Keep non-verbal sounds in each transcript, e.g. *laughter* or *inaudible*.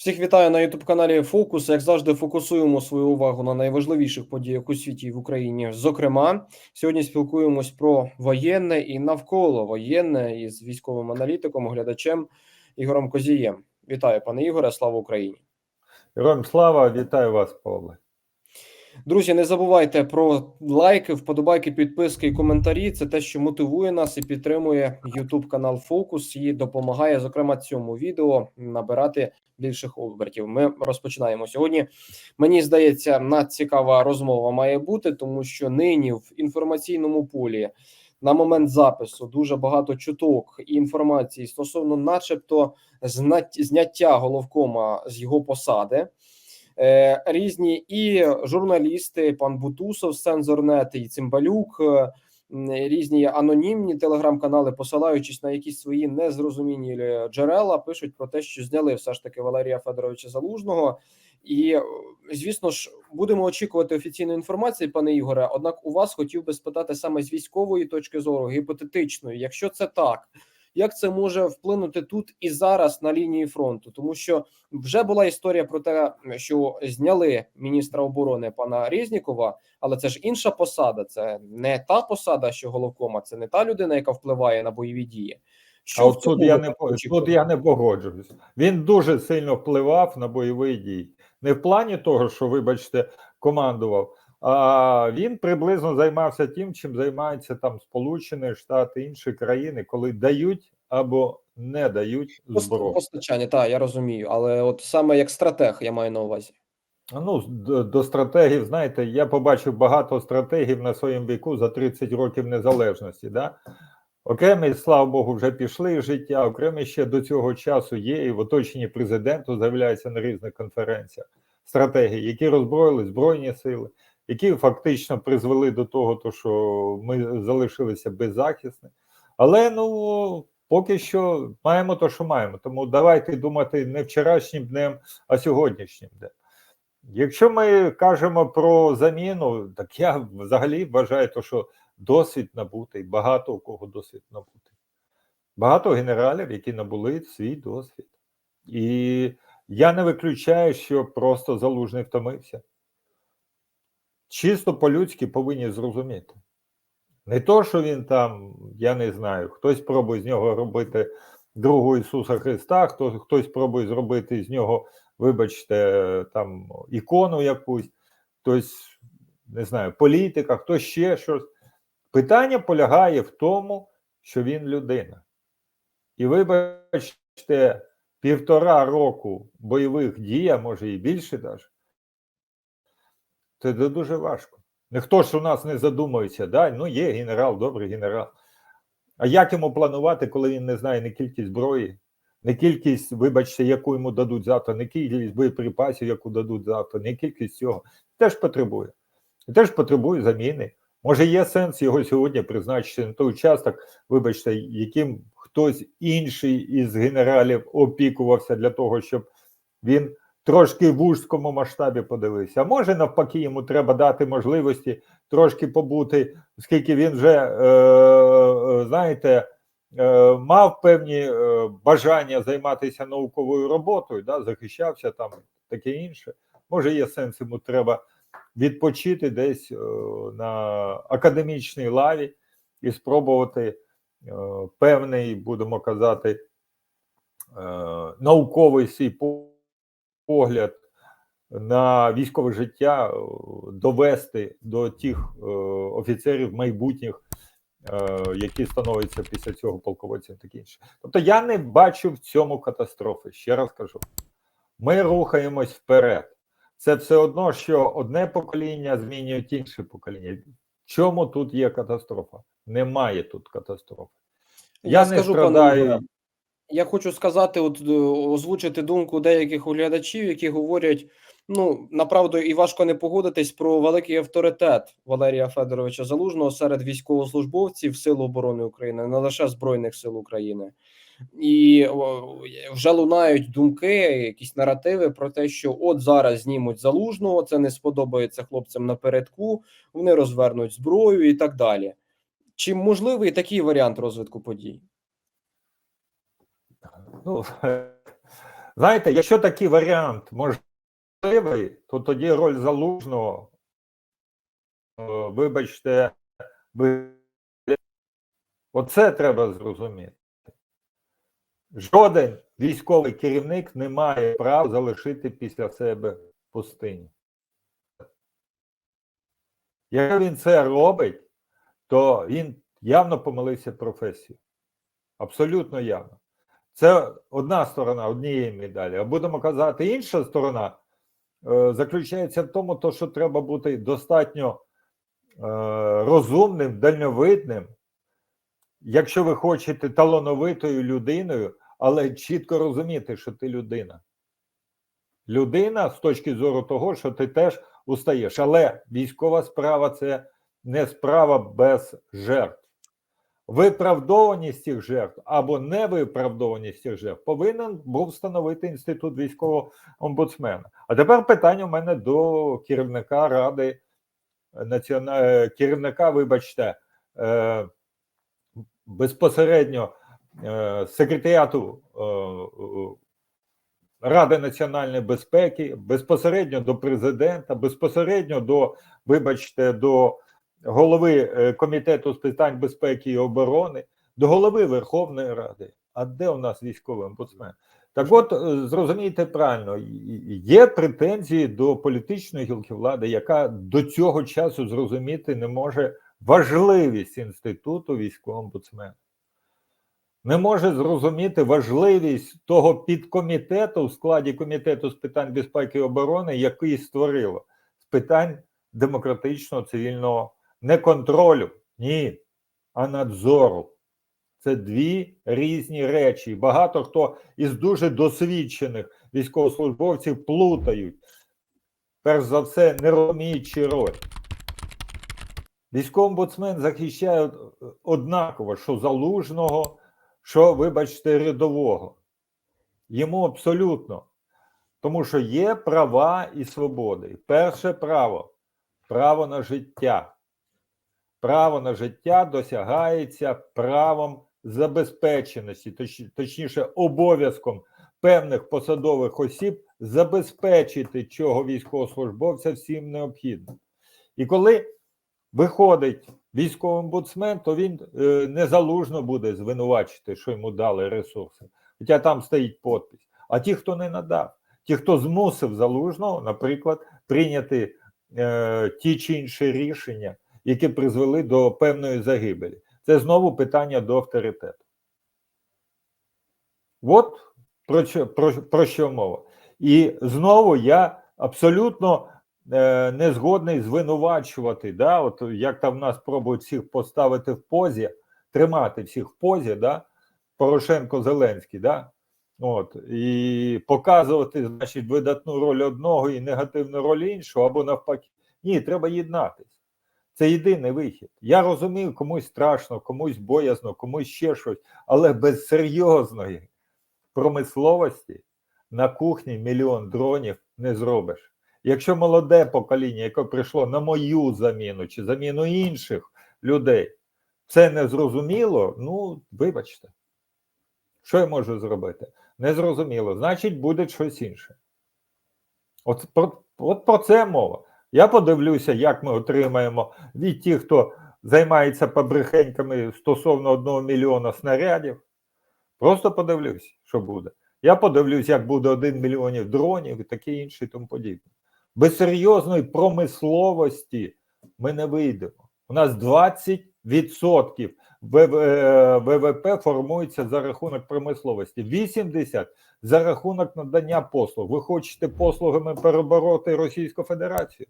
Всіх вітаю на youtube каналі Фокус. Як завжди, фокусуємо свою увагу на найважливіших подіях у світі і в Україні. Зокрема, сьогодні спілкуємось про воєнне і навколо воєнне із військовим аналітиком, оглядачем Ігорем Козієм. Вітаю, пане Ігоре. Слава Україні! Героям слава, вітаю вас, Павле. Друзі, не забувайте про лайки, вподобайки, підписки і коментарі. Це те, що мотивує нас і підтримує YouTube канал Фокус і допомагає, зокрема, цьому відео набирати більших обертів. Ми розпочинаємо сьогодні. Мені здається, надцікава розмова має бути, тому що нині в інформаційному полі на момент запису дуже багато чуток і інформації стосовно, начебто, зняття головкома з його посади. Е, різні і журналісти, пан Бутусов, Сензорнет і Цимбалюк, е, різні анонімні телеграм-канали, посилаючись на якісь свої незрозумілі джерела, пишуть про те, що зняли все ж таки Валерія Федоровича Залужного. І е, звісно ж, будемо очікувати офіційної інформації, пане Ігоре. Однак, у вас хотів би спитати саме з військової точки зору, гіпотетичної, якщо це так, як це може вплинути тут і зараз на лінії фронту, тому що вже була історія про те, що зняли міністра оборони пана Резнікова, але це ж інша посада. Це не та посада, що головкома, це не та людина, яка впливає на бойові дії. Що А тут я, не, тут я не погоджуюсь. Він дуже сильно впливав на бойові дії. Не в плані того, що, вибачте, командував, він приблизно займався тим, чим займаються там Сполучені Штати, інші країни, коли дають або не дають зброю. постачання, так я розумію, але от саме як стратег я маю на увазі. Ну, до, до стратегів, знаєте, я побачив багато стратегів на своєму віку за 30 років незалежності. Да? Окремі, слава Богу, вже пішли з життя, окремі ще до цього часу є, і в оточенні президенту з'являються на різних конференціях стратегії, які роззброїли Збройні сили, які фактично призвели до того, то, що ми залишилися беззахисні. Але ну поки що маємо те, що маємо. Тому давайте думати не вчорашнім днем, а сьогоднішнім днем. Якщо ми кажемо про заміну, так я взагалі вважаю, то, що досвід набутий, багато у кого досвід набутий. Багато генералів, які набули свій досвід. І я не виключаю, що просто залужний втомився. Чисто по-людськи повинні зрозуміти. Не то, що він там, я не знаю, хтось пробує з нього робити другого Ісуса Христа, хто, хтось пробує зробити з нього, вибачте, там ікону якусь, хтось, не знаю, політика, хтось ще щось. Питання полягає в тому, що він людина. І вибачте, півтора року бойових дій, а може і більше навіть, це дуже важко. Ніхто ж у нас не задумується, да? ну є генерал, добрий генерал. А як йому планувати, коли він не знає не кількість зброї, не кількість, вибачте, яку йому дадуть завтра, не кількість боєприпасів, яку дадуть завтра, не кількість цього. Теж потребує. Теж потребує заміни. Може, є сенс його сьогодні призначити на той участок, вибачте, яким хтось інший із генералів опікувався для того, щоб він трошки в вузькому масштабі подивився. А може, навпаки, йому треба дати можливості трошки побути, оскільки він вже, е, е, знаєте, е, мав певні бажання займатися науковою роботою, да, захищався там, таке інше. Може, є сенс йому треба відпочити десь на академічній лаві і спробувати певний, будемо казати, науковий свій погляд на військове життя е, довести до тих е, офіцерів майбутніх, е, які становляться після цього полководцем таке інше. Тобто я не бачу в цьому катастрофи. Ще раз кажу, ми рухаємось вперед. Це все одно, що одне покоління змінює інше покоління. Чому тут є катастрофа? Немає тут катастрофи. Я, Я не скажу, страдаю. Ігоре, Я хочу сказати, от е, озвучити думку деяких оглядачів, які говорять: ну направду і важко не погодитись про великий авторитет Валерія Федоровича Залужного серед військовослужбовців Сил оборони України, не лише Збройних сил України. І вже лунають думки, якісь наративи про те, що от зараз знімуть залужного, це не сподобається хлопцям напередку, вони розвернуть зброю і так далі. Чи можливий такий варіант розвитку подій? Ну, *laughs* Знаєте, якщо такий варіант можливий, то тоді роль залужного, е, вибачте, ви- оце треба зрозуміти. Жоден військовий керівник не має права залишити після себе пустиню. Якщо він це робить, то він явно помилився професію. Абсолютно явно. Це одна сторона однієї медалі. А будемо казати, інша сторона е, заключається в тому, то, що треба бути достатньо е, розумним, дальновидним, якщо ви хочете талановитою людиною, але чітко розуміти, що ти людина. Людина з точки зору того, що ти теж устаєш. Але військова справа це не справа без жертв. Виправдованість цих жертв або невиправдованість цих жертв повинен був встановити інститут військового омбудсмена. А тепер питання у мене до керівника ради націона... е, керівника, вибачте, е, безпосередньо е, секретаріату е, е, Ради національної безпеки, безпосередньо до президента, безпосередньо до, вибачте, до голови е, комітету з питань безпеки і оборони, до голови Верховної Ради. А де у нас військовий омбудсмен? Так от е, зрозумійте правильно, є претензії до політичної гілки влади, яка до цього часу зрозуміти не може важливість інституту військового омбудсмена. Не може зрозуміти важливість того підкомітету в складі комітету з питань безпеки і оборони, який створило з питань демократичного цивільного не контролю, ні, а надзору. Це дві різні речі. Багато хто із дуже досвідчених військовослужбовців плутають, перш за все, не розуміючи роль. Військовий омбудсмен захищає однаково, що залужного, що, вибачте, рядового. Йому абсолютно. Тому що є права і свободи. Перше право право на життя. Право на життя досягається правом забезпеченості, точ- точніше, обов'язком певних посадових осіб забезпечити чого військовослужбовця всім необхідно. І коли виходить військовий омбудсмен, то він е, незалужно буде звинувачити, що йому дали ресурси. Хоча там стоїть подпись. А ті, хто не надав, ті, хто змусив залужного, наприклад, прийняти е, ті чи інші рішення, які призвели до певної загибелі. Це знову питання до авторитету. От про що, про, про що мова. І знову я абсолютно е, не згодний звинувачувати, да, от як там в нас пробують всіх поставити в позі, тримати всіх в позі, да, Порошенко Зеленський, да, от, і показувати, значить, видатну роль одного і негативну роль іншого, або навпаки. Ні, треба єднатись. Це єдиний вихід. Я розумію, комусь страшно, комусь боязно, комусь ще щось, але без серйозної промисловості на кухні мільйон дронів не зробиш. Якщо молоде покоління, яке прийшло на мою заміну чи заміну інших людей, це не зрозуміло, ну вибачте. Що я можу зробити? Незрозуміло. Значить, буде щось інше. От про, от про це мова. Я подивлюся, як ми отримаємо від тих, хто займається побрехеньками стосовно одного мільйона снарядів. Просто подивлюсь, що буде. Я подивлюсь, як буде один мільйонів дронів і таке інше і тому подібне. Без серйозної промисловості ми не вийдемо. У нас 20% ВВ- е, ВВП формується за рахунок промисловості, 80% за рахунок надання послуг. Ви хочете послугами перебороти Російську Федерацію?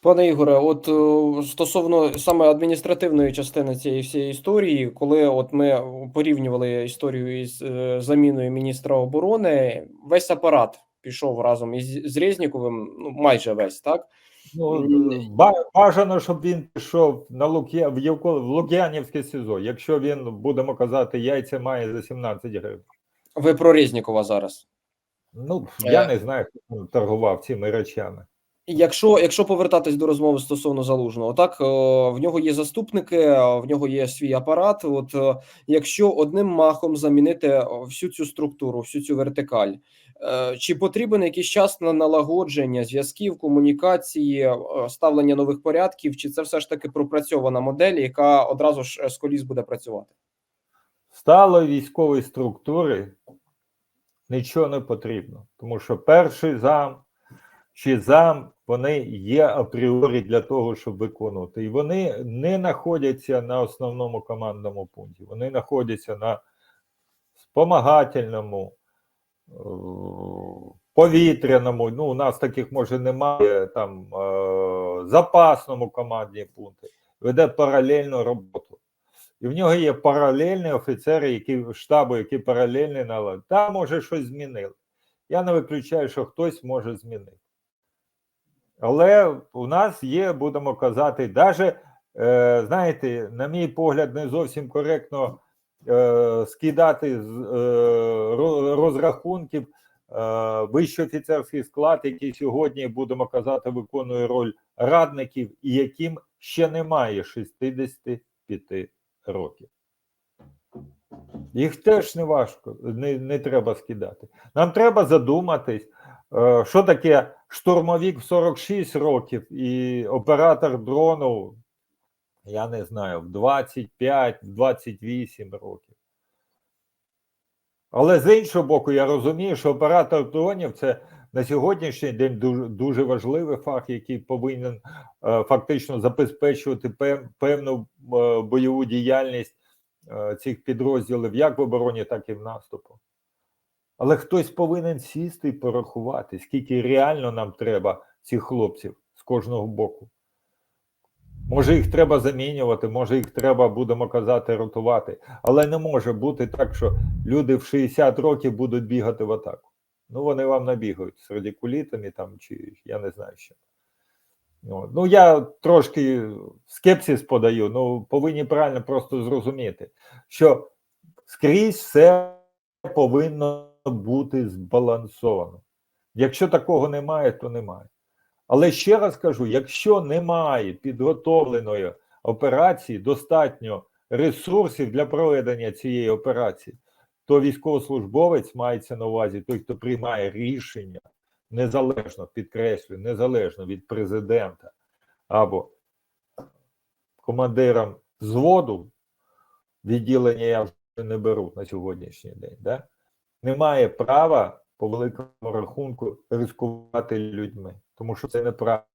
Пане Ігоре, от е, стосовно саме адміністративної частини цієї всієї історії, коли от ми порівнювали історію із е, заміною міністра оборони, весь апарат пішов разом із Резніковим, ну майже весь, так? Ну, ба- бажано, щоб він пішов на Лук'я, в, Євко- в Лук'янівське СІЗО, якщо він, будемо казати, яйця має за 17 гривень. Ви про Різнікова зараз. Ну, Е. я не знаю, хто торгував цими речами. Якщо, якщо повертатись до розмови стосовно залужного, так е, в нього є заступники, е, в нього є свій апарат. От е, якщо одним махом замінити всю цю структуру, всю цю вертикаль, чи потрібен якийсь час на налагодження зв'язків, комунікації, ставлення нових порядків, чи це все ж таки пропрацьована модель, яка одразу ж з коліс буде працювати? Сталої військової структури нічого не потрібно, тому що перший зам чи зам вони є апріорі для того, щоб виконувати. І вони не знаходяться на основному командному пункті. Вони знаходяться на спомагательному, е, повітряному. Ну, у нас таких може немає там е, запасному командні пункти. Веде паралельну роботу. І в нього є паралельні офіцери, які штабу, які паралельні на Там може щось змінили. Я не виключаю, що хтось може змінити. Але у нас є, будемо казати, навіть, е, знаєте, на мій погляд, не зовсім коректно е, скидати з е, розрахунків вищий офіцерський склад, який сьогодні, будемо казати, виконує роль радників, і яким ще немає 65 років. Їх теж не важко, не, не треба скидати. Нам треба задуматись, що таке штурмовік в 46 років і оператор дрону, я не знаю, в 25-28 років. Але з іншого боку, я розумію, що оператор дронів це на сьогоднішній день дуже, дуже важливий фах, який повинен е, фактично забезпечувати певну е, бойову діяльність е, цих підрозділів як в обороні, так і в наступу. Але хтось повинен сісти і порахувати, скільки реально нам треба цих хлопців з кожного боку. Може, їх треба замінювати, може, їх треба, будемо казати, ротувати. Але не може бути так, що люди в 60 років будуть бігати в атаку. Ну, вони вам набігають з радикулітами там, чи я не знаю що. Ну, ну я трошки скепсис подаю, ну повинні правильно просто зрозуміти, що скрізь все повинно бути збалансовано. Якщо такого немає, то немає. Але ще раз кажу: якщо немає підготовленої операції, достатньо ресурсів для проведення цієї операції, то військовослужбовець мається на увазі той, хто приймає рішення незалежно, підкреслюю, незалежно від президента або командиром зводу, відділення я вже не беру на сьогоднішній день, да? Немає права по великому рахунку ризикувати людьми, тому що це неправильно.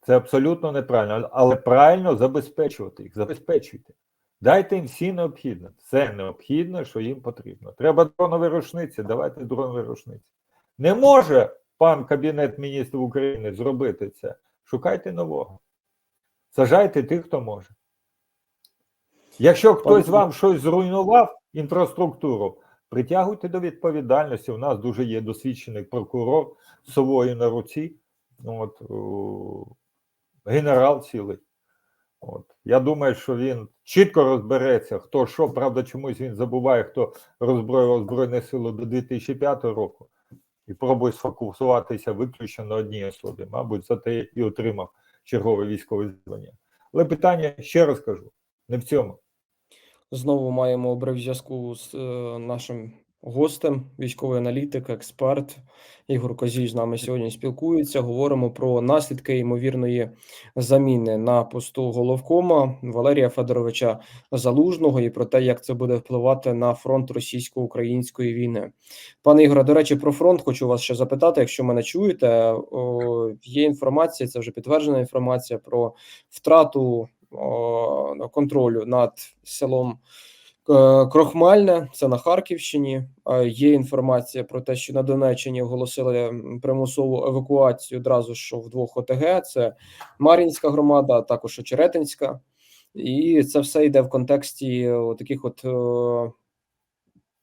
Це абсолютно неправильно, але правильно забезпечувати їх, забезпечуйте. Дайте їм всі необхідне. Все необхідне, що їм потрібно. Треба дронові рушниці, давайте дронові рушниці. Не може пан Кабінет міністрів України зробити це. Шукайте нового. Сажайте тих, хто може. Якщо хтось вам щось зруйнував, інфраструктуру, притягуйте до відповідальності. У нас дуже є досвідчений прокурор совою на руці. От, генерал цілий. От. Я думаю, що він чітко розбереться, хто що, правда, чомусь він забуває, хто роззброював Збройні Сили до 2005 року і пробує сфокусуватися виключно на одній особі, мабуть, за те і отримав чергове військове звання. Але питання, ще раз кажу, не в цьому. Знову маємо обрив зв'язку з е, нашим гостем, військовий аналітик, експерт Ігор Козій з нами сьогодні спілкується. Говоримо про наслідки ймовірної заміни на посту головкома Валерія Федоровича Залужного і про те, як це буде впливати на фронт російсько-української війни. Пане Ігоре, до речі, про фронт хочу вас ще запитати, якщо мене чуєте. Є інформація, це вже підтверджена інформація про втрату контролю над селом е, Крохмальне, це на Харківщині. Е, Є інформація про те, що на Донеччині оголосили примусову евакуацію одразу ж в двох ОТГ: це Мар'їнська громада, а також Очеретинська. І це все йде в контексті таких от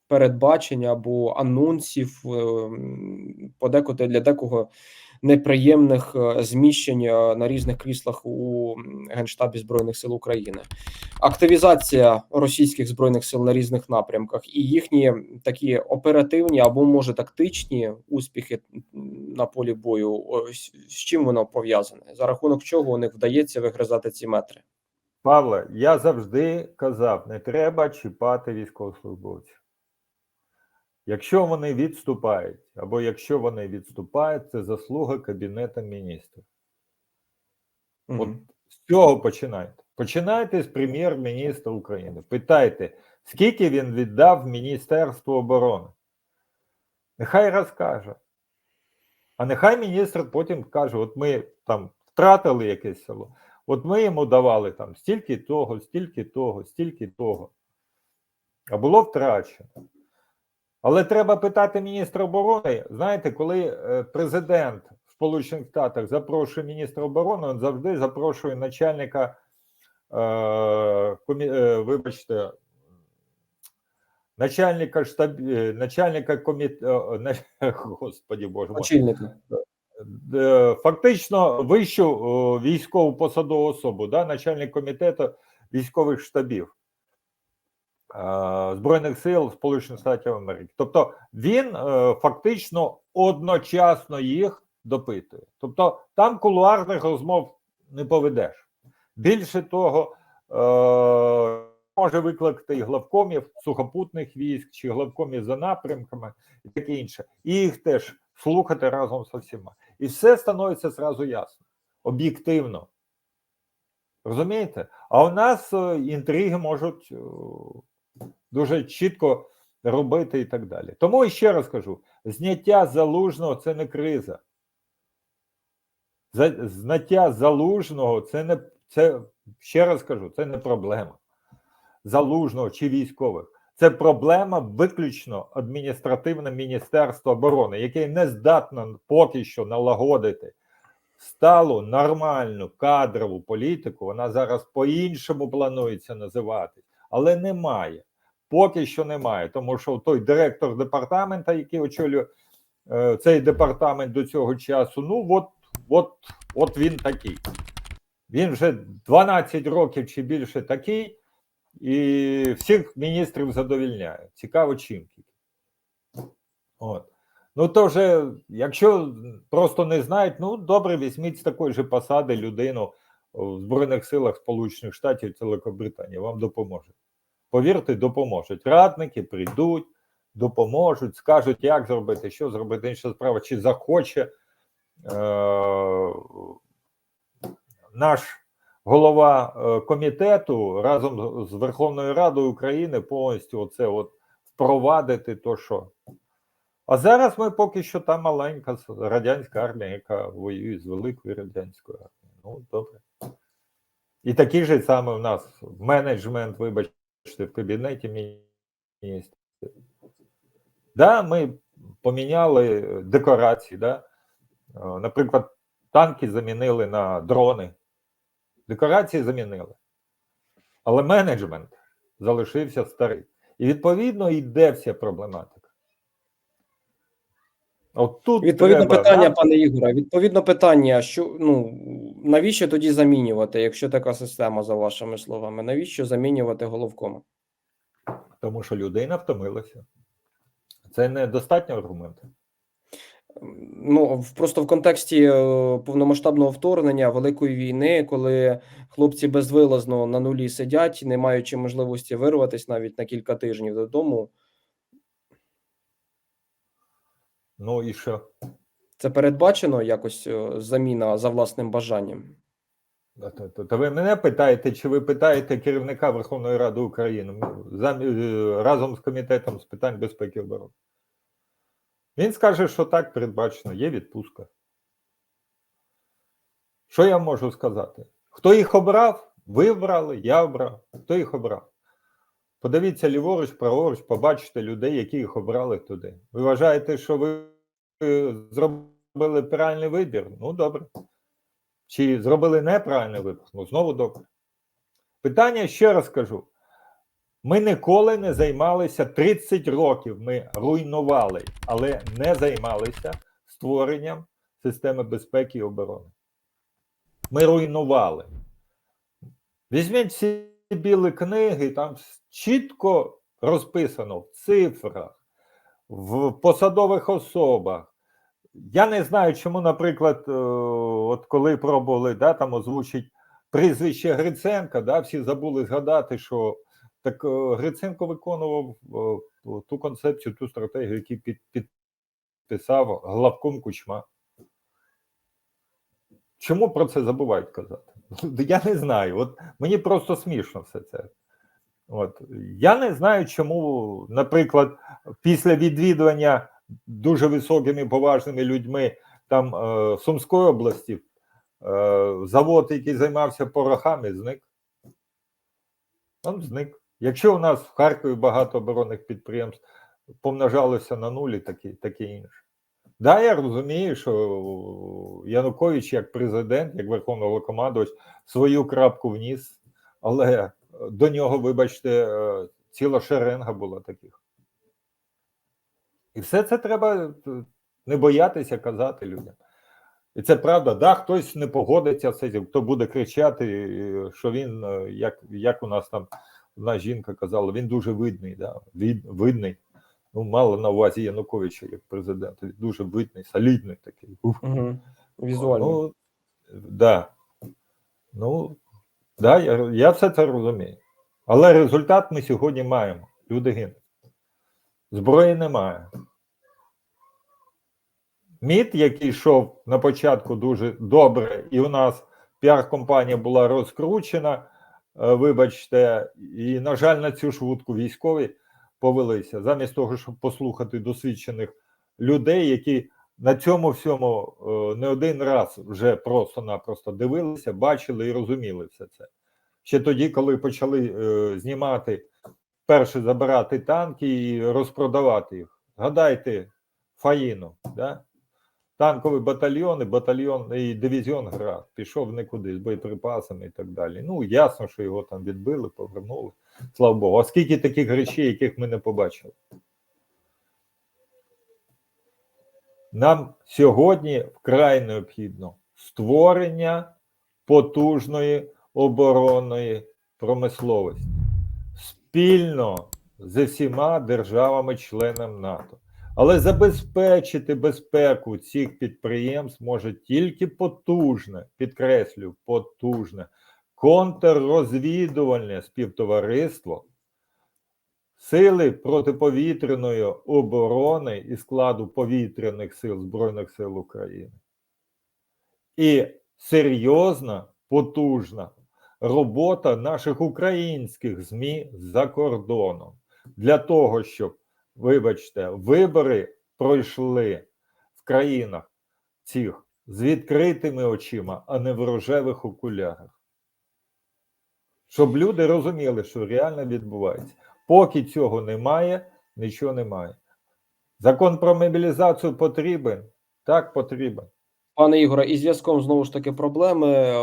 передбачень або анонсів, е, подекуди для декого неприємних е, зміщень е, на різних кріслах у Генштабі Збройних сил України. Активізація російських збройних сил на різних напрямках і їхні такі оперативні або може тактичні успіхи на полі бою. Ось з чим воно пов'язане? За рахунок чого у них вдається вигризати ці метри? Павле, я завжди казав: не треба чіпати військовослужбовців. Якщо вони відступають, або якщо вони відступають, це заслуга Кабінету міністрів. От з цього починайте. Починайте з прем'єр-міністра України. Питайте, скільки він віддав Міністерству оборони. Нехай розкаже. А нехай міністр потім каже: от ми там втратили якесь село, от ми йому давали там стільки того, стільки того, стільки того. А було втрачено. Але треба питати міністра оборони. Знаєте, коли е, президент в Сполучених Штатах запрошує міністра оборони, він завжди запрошує начальника, е, комі, е, вибачте, начальника штаб, е, начальника комітету, *laughs* господі Боже Очільника. Е, фактично вищу військову посадову особу, да, начальник комітету військових штабів Збройних сил Сполучених Штатів Америки. Тобто він е, фактично одночасно їх допитує. Тобто там кулуарних розмов не поведеш. Більше того, е, може викликати і главкомів сухопутних військ чи главкомів за напрямками і таке інше. І їх теж слухати разом з всіма. І все становиться зразу ясно, об'єктивно. Розумієте? А у нас е, інтриги можуть е, дуже чітко робити і так далі. Тому ще раз кажу: зняття залужного це не криза. За- Зняття залужного це не це ще раз кажу, це не проблема залужного чи військових. Це проблема виключно адміністративне Міністерства оборони, яке не здатно поки що налагодити сталу нормальну кадрову політику. Вона зараз по-іншому планується називати, але немає. Поки що немає, тому що той директор департамента, який очолює е, цей департамент до цього часу, ну от, от, от він такий. Він вже 12 років чи більше такий, і всіх міністрів задовільняє. Цікаво, чим. От. Ну, то вже, якщо просто не знають, ну добре, візьміть з такої ж посади людину в Збройних силах Сполучених Штатів та Великобританії, вам допоможе. Повірте, допоможуть. Радники прийдуть, допоможуть, скажуть, як зробити, що зробити, інша справа, чи захоче е- наш голова е, комітету разом з Верховною Радою України повністю оце от впровадити то, що. А зараз ми поки що та маленька радянська армія, яка воює з великою радянською армією. Ну, добре. І такий же саме у нас менеджмент, вибачте, в кабінеті міністрів. Да, ми поміняли декорації, да? Е, наприклад, танки замінили на дрони. Декорації замінили. Але менеджмент залишився старий. І відповідно йде вся проблематика. От тут Відповідно треба, питання, пане Ігоре. Відповідно питання, що ну навіщо тоді замінювати, якщо така система, за вашими словами, навіщо замінювати головкома? тому що людина втомилася. Це не достатньо аргументу. Ну просто в контексті е, повномасштабного вторгнення великої війни, коли хлопці безвилазно на нулі сидять, не маючи можливості вирватися навіть на кілька тижнів додому. Ну і що? Це передбачено якось е, заміна за власним бажанням. Та ви мене питаєте, чи ви питаєте керівника Верховної Ради України ну, е, разом з комітетом з питань безпеки оборони? Він скаже, що так передбачено, є відпустка. Що я можу сказати? Хто їх обрав? Ви обрали, я обрав. Хто їх обрав? Подивіться ліворуч, праворуч, побачите людей, які їх обрали туди. Ви вважаєте, що ви зробили правильний вибір? Ну, добре. Чи зробили неправильний вибір? Ну, знову добре. Питання ще раз кажу: ми ніколи не займалися 30 років. Ми руйнували, але не займалися створенням системи безпеки і оборони. Ми руйнували. Візьміть всі білі книги, там чітко розписано в цифрах, в посадових особах, Я не знаю, чому, наприклад, е, от коли пробували да, там озвучить прізвище Гриценка, да, всі забули згадати, що так е, Гриценко виконував е, ту концепцію, ту стратегію, яку під, підписав главком Кучма. Чому про це забувають казати? *laughs* Я не знаю. От мені просто смішно все це. От я не знаю, чому, наприклад, після відвідування дуже високими поважними людьми там е, Сумської області, е, завод, який займався порохами, зник. Он зник. Якщо у нас в Харкові багато оборонних підприємств помножалося на нулі, таке, таке інше. Да, я розумію, що Янукович як президент, як верховний головнокомандувач, свою крапку вніс, але до нього, вибачте, е, ціла шеренга була таких. І все це треба е, не боятися казати людям. І це правда, да, хтось не погодиться з цим, хто буде кричати, що він, е, як, як у нас там одна жінка казала, він дуже видний, да, від, видний. Ну, мало на увазі Януковича як президента. Він дуже видний, солідний такий. Угу. Візуально. Ну, да. Ну, да, я, я все це розумію. Але результат ми сьогодні маємо. Люди гинуть. Зброї немає. Міт, який йшов на початку дуже добре, і у нас піар-компанія була розкручена, е, вибачте, і, на жаль, на цю ж вудку військові повелися, замість того, щоб послухати досвідчених людей, які на цьому всьому е, не один раз вже просто-напросто дивилися, бачили і розуміли все це. Ще тоді, коли почали е, знімати, перше забирати танки і розпродавати їх. Згадайте Фаїну, да? танковий батальйон, і батальйон і дивізіон град пішов нікуди з боєприпасами і так далі. Ну, ясно, що його там відбили, повернули. Слава Богу. А скільки таких речей, яких ми не побачили? Нам сьогодні вкрай необхідно створення потужної оборонної промисловості спільно зі всіма державами-членами НАТО. Але забезпечити безпеку цих підприємств може тільки потужне, підкреслю, потужне контррозвідувальне співтовариство Сили протиповітряної оборони і складу повітряних сил Збройних сил України. І серйозна, потужна робота наших українських ЗМІ за кордоном для того, щоб, вибачте, вибори пройшли в країнах цих з відкритими очима, а не в рожевих окулярах. Щоб люди розуміли, що реально відбувається. Поки цього немає, нічого немає. Закон про мобілізацію потрібен? Так, потрібен. Пане Ігоре, і зв'язком знову ж таки проблеми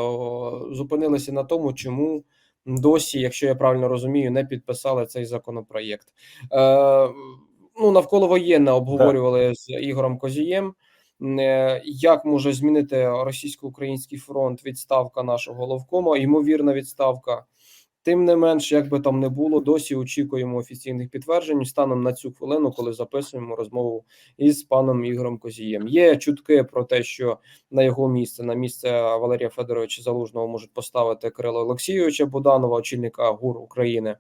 зупинилися на тому, чому досі, якщо я правильно розумію, не підписали цей законопроєкт. Е, ну, навколо воєнне обговорювали з Ігорем Козієм. е, Як може змінити російсько-український фронт відставка нашого головкома, ймовірна відставка. Тим не менш, як би там не було, досі очікуємо офіційних підтверджень станом на цю хвилину, коли записуємо розмову із паном Ігорем Козієм. Є чутки про те, що на його місце, на місце Валерія Федоровича Залужного, можуть поставити Кирила Олексійовича Буданова, очільника ГУР України.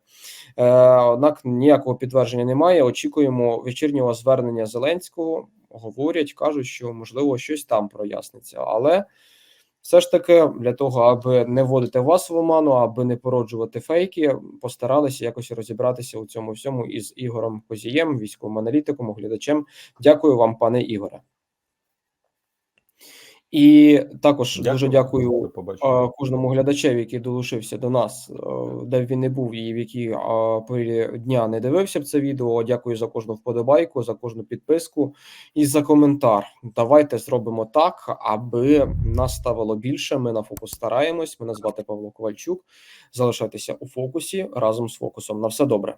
Е, однак ніякого підтвердження немає. Очікуємо вечірнього звернення Зеленського. Говорять, кажуть, що можливо щось там проясниться, але. Все ж таки, для того, аби не вводити вас в оману, аби не породжувати фейки, постаралися якось розібратися у цьому всьому із Ігорем Козієм, військовим аналітиком, оглядачем. Дякую вам, пане Ігоре. І також дуже дякую побачення. е, кожному глядачеві, який долучився до нас, е, де б він не був і в які порі дня не дивився б це відео. Дякую за кожну вподобайку, за кожну підписку і за коментар. Давайте зробимо так, аби нас ставало більше. Ми на фокус стараємось. Мене звати Павло Ковальчук. Залишайтеся у фокусі разом з фокусом. На все добре.